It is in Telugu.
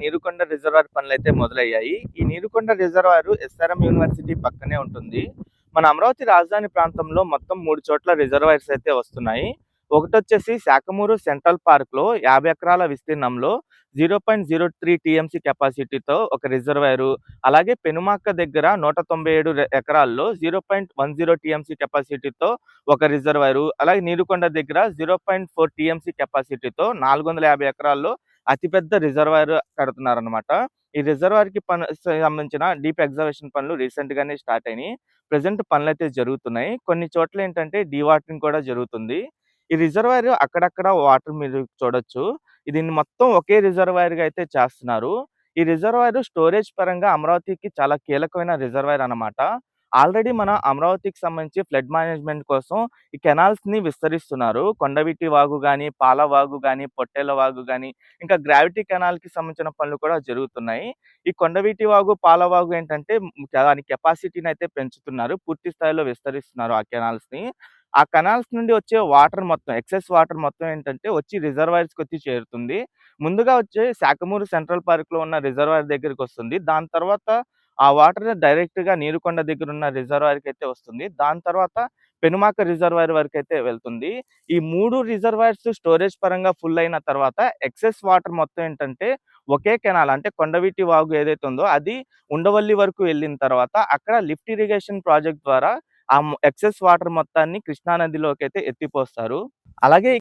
నీరుకొండ రిజర్వాయర్ పనులు అయితే మొదలయ్యాయి. ఈ నీరుకొండ రిజర్వాయర్ ఎస్ఆర్ఎం యూనివర్సిటీ పక్కనే ఉంటుంది. మన అమరావతి రాజధాని ప్రాంతంలో మొత్తం మూడు చోట్ల రిజర్వాయర్స్ అయితే వస్తున్నాయి. ఒకటి వచ్చేసి శాఖమూరు సెంట్రల్ పార్క్లో యాభై ఎకరాల విస్తీర్ణంలో zero point zero three TMC కెపాసిటీతో ఒక రిజర్వాయరు అలాగే పెనుమాక్క దగ్గర నూట తొంభై ఏడు ఎకరాల్లో zero point one zero TMC కెపాసిటీతో ఒక రిజర్వాయరు అలాగే నీరుకొండ దగ్గర జీరో పాయింట్ ఫోర్ టీఎంసీ కెపాసిటీతో నాలుగు వందల యాభై ఎకరాల్లో అతిపెద్ద రిజర్వాయర్ కడుతున్నారనమాట ఈ రిజర్వాయర్కి పని సంబంధించిన డీప్ ఎగ్జర్వేషన్ పనులు రీసెంట్ గానే స్టార్ట్ అయినాయి. ప్రజెంట్ పనులు అయితే జరుగుతున్నాయి. కొన్ని చోట్ల ఏంటంటే డీవాటరింగ్ కూడా జరుగుతుంది. ఈ రిజర్వాయర్ అక్కడక్కడ వాటర్ మీరు చూడొచ్చు. దీన్ని మొత్తం ఒకే రిజర్వాయర్గా అయితే చేస్తున్నారు. ఈ రిజర్వాయర్ స్టోరేజ్ పరంగా అమరావతికి చాలా కీలకమైన రిజర్వాయర్ అన్నమాట. ఆల్రెడీ మన అమరావతికి సంబంధించి ఫ్లడ్ మేనేజ్మెంట్ కోసం ఈ కెనాల్స్ని విస్తరిస్తున్నారు. కొండవీటి వాగు గాని పాల వాగు గాని పొట్టేల వాగు గాని ఇంకా గ్రావిటీ కెనాల్కి సంబంధించిన పనులు కూడా జరుగుతున్నాయి. ఈ కొండవీటి వాగు పాల వాగు ఏంటంటే దాని కెపాసిటీని అయితే పెంచుతున్నారు. పూర్తి స్థాయిలో విస్తరిస్తున్నారు ఆ కెనాల్స్ని ఆ కెనాల్స్ నుండి వచ్చే వాటర్ మొత్తం ఎక్సెస్ వాటర్ మొత్తం ఏంటంటే వచ్చి రిజర్వాయర్స్కి వచ్చి చేరుతుంది. ముందుగా వచ్చే శాఖమూరు సెంట్రల్ పార్క్లో ఉన్న రిజర్వాయర్ దగ్గరికి వస్తుంది. దాని తర్వాత ఆ వాటర్ డైరెక్ట్గా నీరుకొండ దగ్గర ఉన్న రిజర్వాయర్కి అయితే వస్తుంది. దాని తర్వాత పెనుమాక రిజర్వాయర్ వరకు అయితే వెళ్తుంది. ఈ మూడు రిజర్వాయర్స్ స్టోరేజ్ పరంగా ఫుల్ అయిన తర్వాత ఎక్సెస్ వాటర్ మొత్తం ఏంటంటే ఒకే కెనాల్ అంటే కొండవీటి వాగు ఏదైతే ఉందో అది ఉండవల్లి వరకు వెళ్ళిన తర్వాత అక్కడ లిఫ్ట్ ఇరిగేషన్ ప్రాజెక్ట్ ద్వారా ఆ ఎక్సెస్ వాటర్ మొత్తాన్ని కృష్ణానదిలోకి అయితే ఎత్తిపోస్తారు. అలాగే